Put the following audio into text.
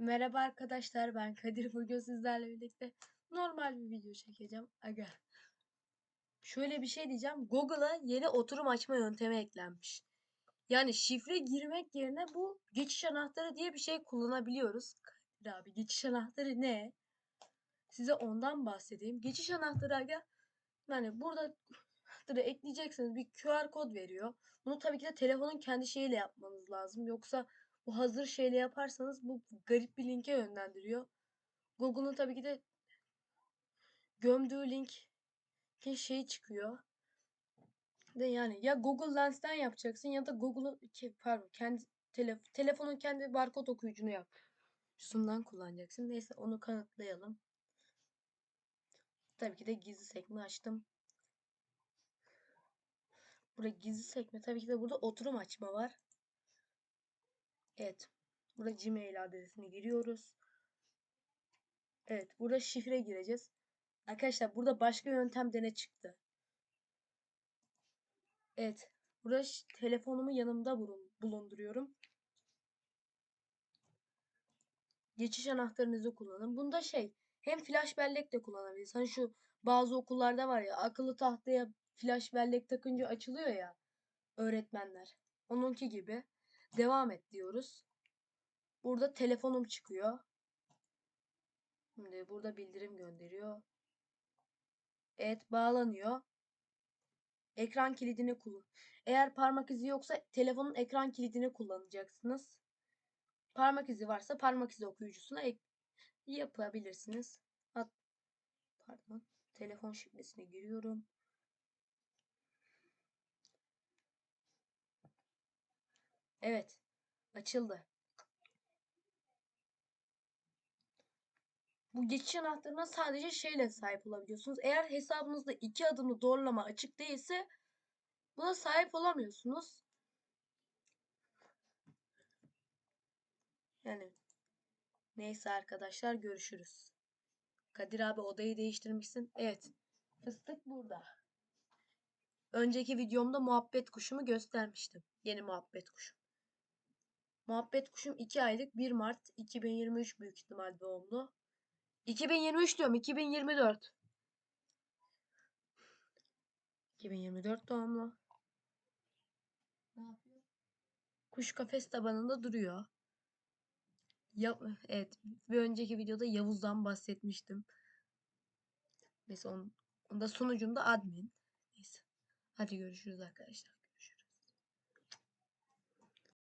Merhaba arkadaşlar ben Kadir bugün sizlerle birlikte normal bir video çekeceğim. Aga. Şöyle bir şey diyeceğim. Google'a yeni oturum açma yöntemi eklenmiş. Yani şifre girmek yerine bu geçiş anahtarı diye bir şey kullanabiliyoruz. Kadir abi geçiş anahtarı ne? Size ondan bahsedeyim. Geçiş anahtarı aga yani burada anahtarı ekleyeceksiniz bir QR kod veriyor. Bunu tabii ki de telefonun kendi şeyiyle yapmanız lazım. Yoksa bu hazır şeyle yaparsanız bu garip bir linke yönlendiriyor. Google'un tabii ki de gömdüğü link şey çıkıyor. De yani ya Google Lens'ten yapacaksın ya da Google'un ke- pardon kendi telef telefonun kendi barkod okuyucunu yap. Şundan kullanacaksın. Neyse onu kanıtlayalım. Tabii ki de gizli sekme açtım. Burada gizli sekme. Tabii ki de burada oturum açma var. Evet. Burada Gmail adresini giriyoruz. Evet. Burada şifre gireceğiz. Arkadaşlar burada başka yöntem de ne çıktı? Evet. Burada telefonumu yanımda bulun- bulunduruyorum. Geçiş anahtarınızı kullanın. Bunda şey hem flash bellek de kullanabilirsiniz. Hani şu bazı okullarda var ya akıllı tahtaya flash bellek takınca açılıyor ya öğretmenler. Onunki gibi. Devam et diyoruz. Burada telefonum çıkıyor. Şimdi burada bildirim gönderiyor. Evet bağlanıyor. Ekran kilidini kullan. Eğer parmak izi yoksa telefonun ekran kilidini kullanacaksınız. Parmak izi varsa parmak izi okuyucusuna ek yapabilirsiniz. At Pardon. Telefon şifresine giriyorum. Evet. Açıldı. Bu geçiş anahtarına sadece şeyle sahip olabiliyorsunuz. Eğer hesabınızda iki adımlı doğrulama açık değilse buna sahip olamıyorsunuz. Yani neyse arkadaşlar görüşürüz. Kadir abi odayı değiştirmişsin. Evet. Fıstık burada. Önceki videomda muhabbet kuşumu göstermiştim. Yeni muhabbet kuşum. Muhabbet kuşum 2 aylık 1 Mart 2023 büyük ihtimal doğumlu. 2023 diyorum 2024. 2024 doğumlu. Ne yapıyor? Kuş kafes tabanında duruyor. Ya, evet bir önceki videoda Yavuz'dan bahsetmiştim. Neyse onun, onda sonucunda admin. Neyse. Hadi görüşürüz arkadaşlar.